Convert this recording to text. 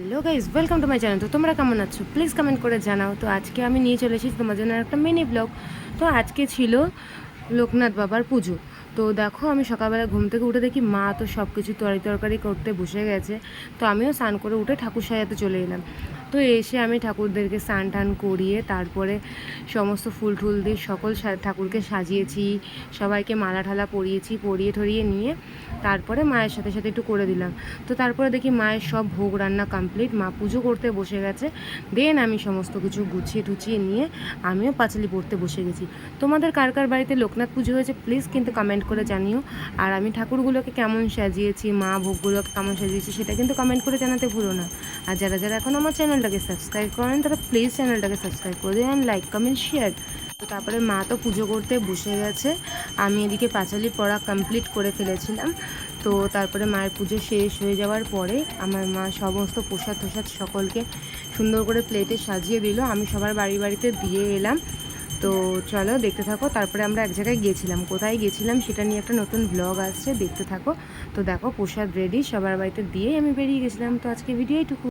Hello guys welcome to my channel তো তোমরা কেমন আছো? প্লিজ কমেন্ট করে জানাও। তো আজকে আমি নিয়ে চলে এসেছি তোমার জন্য একটা মিনি ব্লগ তো আজকে ছিল লোকনাথ বাবার পুজো। তো দেখো, আমি সকালবেলা ঘুম থেকে উঠে দেখি মা তো সব কিছু তরকারি তরকারি করতে বসে গেছে। তো আমিও স্নান করে উঠে ঠাকুর সাজাতে চলে এলাম। তো এসে আমি ঠাকুরদেরকে স্নান টান করিয়ে তারপরে সমস্ত ফুল টুল দিয়ে সকল ঠাকুরকে সাজিয়েছি। সবাইকে মালা ঠালা পরিয়েছি, পরিয়ে ঠরিয়ে নিয়ে তারপরে মায়ের সাথে সাথে একটু করে দিলাম। তো তারপরে দেখি মায়ের সব ভোগ রান্না কমপ্লিট মা পুজো করতে বসে গেছে। দেন আমি সমস্ত কিছু গুছিয়ে টুচিয়ে নিয়ে আমিও পাঁচালি পড়তে বসে গেছি। তোমাদের কার কার বাড়িতে লোকনাথ পুজো হয়েছে প্লিজ কিন্তু কমেন্ট করে জানিও। আর আমি ঠাকুরগুলোকে কেমন সাজিয়েছি, মা ভোগগুলোকে কেমন সাজিয়েছি সেটা কিন্তু কমেন্ট করে জানাতে ভুলো না। আর যারা যারা এখন আমার চ্যানেলটাকে সাবস্ক্রাইব করেন তারা প্লিজ চ্যানেলটাকে সাবস্ক্রাইব করে দিন লাইক কমেন্ট শেয়ার তারপরে মা তো পুজো করতে বসে গেছে। আমি এদিকে পাঁচালি পড়া কমপ্লিট করে ফেলেছিলাম। তো তারপরে মায়ের পুজো শেষ হয়ে যাওয়ার পরে আমার মা সমস্ত প্রসাদ প্রসাদ সকলকে সুন্দর করে প্লেটে সাজিয়ে দিল। আমি সবার বাড়ি বাড়িতে দিয়ে এলাম। তো চলো দেখতে থাকো। তারপরে আমরা এক জায়গায় গিয়েছিলাম কোথায় গেছিলাম সেটা নিয়ে একটা নতুন ব্লগ আসছে। দেখতে থাকো। তো দেখো প্রসাদ রেডি সবার বাড়িতে দিয়েই আমি বেরিয়ে গেছিলাম। তো আজকে ভিডিও এইটুকু।